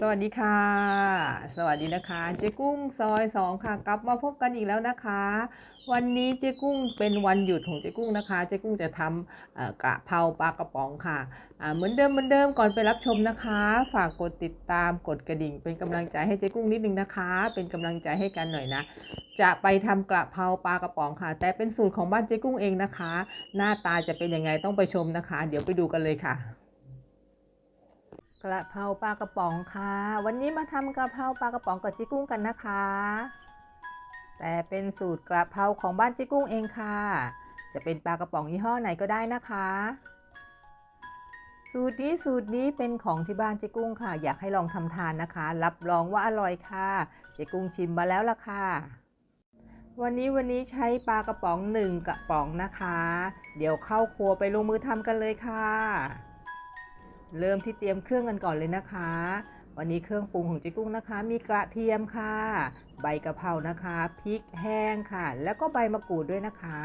สวัสดีค่ะ สวัสดีนะคะ เจ๊กุ้งซอยสองค่ะ กลับมาพบกันอีกแล้วนะคะ วันนี้เจ๊กุ้งเป็นวันหยุดของเจ๊กุ้งนะคะ เจ๊กุ้งจะทำกระเพราปลากระป๋องค่ะเหมือนเดิมเหมือนเดิมก่อนไปรับชมนะคะ ฝากกดติดตามกดกระดิ่ง เป็นกำลังใจให้เจ๊กุ้งนิดนึงนะคะ เป็นกำลังใจให้กันหน่อยนะ จะไปทำกระเพราปลากระป๋องค่ะ แต่เป็นสูตรของบ้านเจ๊กุ้งเองนะคะ หน้าตาจะเป็นยังไงต้องไปชมนะคะ เดี๋ยวไปดูกันเลยค่ะ กระเพราปลากระป๋องค่ะ วันนี้มาทำกระเพราปลากระป๋องกับจิกุ้งกันนะคะ แต่เป็นสูตรกระเพราของบ้านจิกุ้งเองค่ะ จะเป็นปลากระป๋องยี่ห้อไหนก็ได้นะคะ สูตรนี้สูตรนี้เป็นของที่บ้านจิกุ้งค่ะ อยากให้ลองทำทานนะคะ รับรองว่าอร่อยค่ะจิกุ้งชิมมาแล้วล่ะค่ะ วันนี้วันนี้ใช้ปลากระป๋องหนึ่งกระป๋องนะคะ เดี๋ยวเข้าครัวไปลงมือทำกันเลยค่ะ เริ่มที่เตรียมเครื่องกันก่อนเลยนะคะ วันนี้เครื่องปรุงของเจ๊กุ้งนะคะ มีกระเทียมค่ะ ใบกะเพรานะคะพริกแห้งค่ะ แล้วก็ใบมะกรูดด้วยนะคะ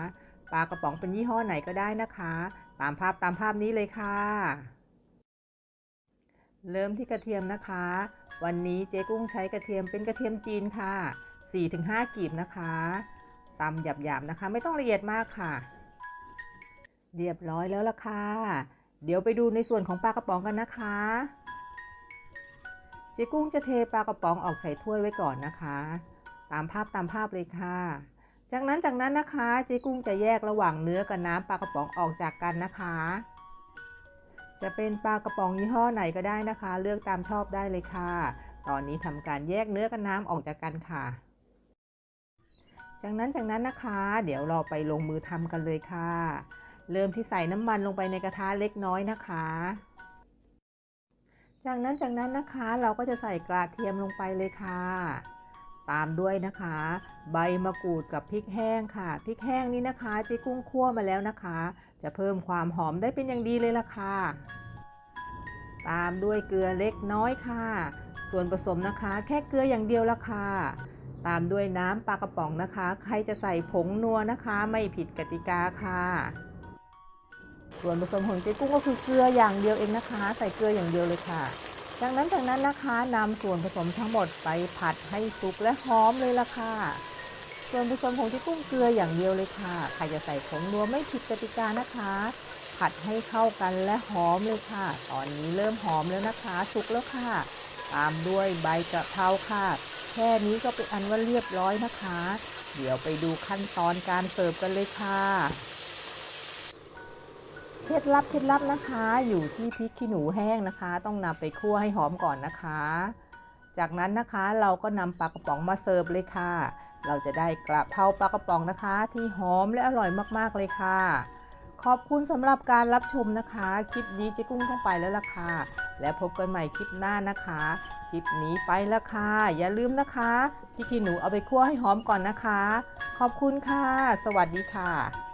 ปลากระป๋องเป็นยี่ห้อไหนก็ได้นะคะ ตามภาพตามภาพนี้เลยค่ะ เริ่มที่กระเทียมนะคะ วันนี้เจ๊กุ้งใช้กระเทียมเป็นกระเทียมจีนค่ะ 4-5กีบนะคะตำหยาบๆนะคะ ไม่ต้องละเอียดมากค่ะ เรียบร้อยแล้วล่ะค่ะ เดี๋ยวไปดูในส่วนของปลากระป๋องกันนะคะเจ๊กุ้งจะเทปลากระป๋องออกใส่ถ้วยไว้ก่อนนะคะ ตามภาพตามภาพเลยค่ะ จากนั้นจากนั้นนะคะเจ๊กุ้งจะแยกระหว่างเนื้อกับน้ำปลากระป๋องออกจากกันนะคะ จะเป็นปลากระป๋องยี่ห้อไหนก็ได้นะคะ เลือกตามชอบได้เลยค่ะ ตอนนี้ทำการแยกเนื้อกับน้ำออกจากกันค่ะ จากนั้นจากนั้นนะคะ เดี๋ยวเราไปลงมือทำกันเลยค่ะ เริ่มที่ใส่น้ำมันลงไปในกระทะเล็กน้อยนะคะ จากนั้นจากนั้นนะคะเราก็จะใส่กระเทียมลงไปเลยค่ะ ตามด้วยนะคะ ใบมะกรูดกับพริกแห้งค่ะพริกแห้งนี้นะคะจ๊กุ้งคั่วมาแล้วนะคะ จะเพิ่มความหอมได้เป็นอย่างดีเลยล่ะค่ะ ตามด้วยเกลือเล็กน้อยค่ะ ส่วนผสมนะคะ แค่เกลืออย่างเดียวละค่ะตามด้วยน้ำปลากระป๋องนะคะ ใครจะใส่ผงนัวนะคะ ไม่ผิดกติกาค่ะ ส่วนผสมของเจ๊กุ้งก็คือเกลืออย่างเดียวเองนะคะ ใส่เกลืออย่างเดียวเลยค่ะ จากนั้นจากนั้นนะคะนำส่วนผสมทั้งหมดไปผัดให้สุกและหอมเลยล่ะค่ะ ส่วนผสมของเจ๊กุ้งเกลืออย่างเดียวเลยค่ะใครจะใส่ผงนัวไม่ผิดกติกานะคะ ผัดให้เข้ากันและหอมเลยค่ะ ตอนนี้เริ่มหอมแล้วนะคะ สุกแล้วค่ะ ตามด้วยใบกะเพราค่ะ แค่นี้ก็เป็นอันว่าเรียบร้อยนะคะ เดี๋ยวไปดูขั้นตอนการเสิร์ฟกันเลยค่ะ เคล็ดลับเคล็ดลับนะคะ อยู่ที่พริกขี้หนูแห้งนะคะ ต้องนำไปคั่วให้หอมก่อนนะคะ จากนั้นนะคะเราก็นำปลากระป๋องมาเสิร์ฟเลยค่ะ เราจะได้กระเพราปลากระป๋องนะคะ ที่หอมและอร่อยมากๆเลยค่ะ ขอบคุณสำหรับการรับชมนะคะ คลิปนี้เจ๊กุ้งต้องไปแล้วล่ะค่ะ และพบกันใหม่คลิปหน้านะคะ คลิปนี้ไปแล้วค่ะ อย่าลืมนะคะพริกขี้หนูเอาไปคั่วให้หอมก่อนนะคะ ขอบคุณค่ะ สวัสดีค่ะ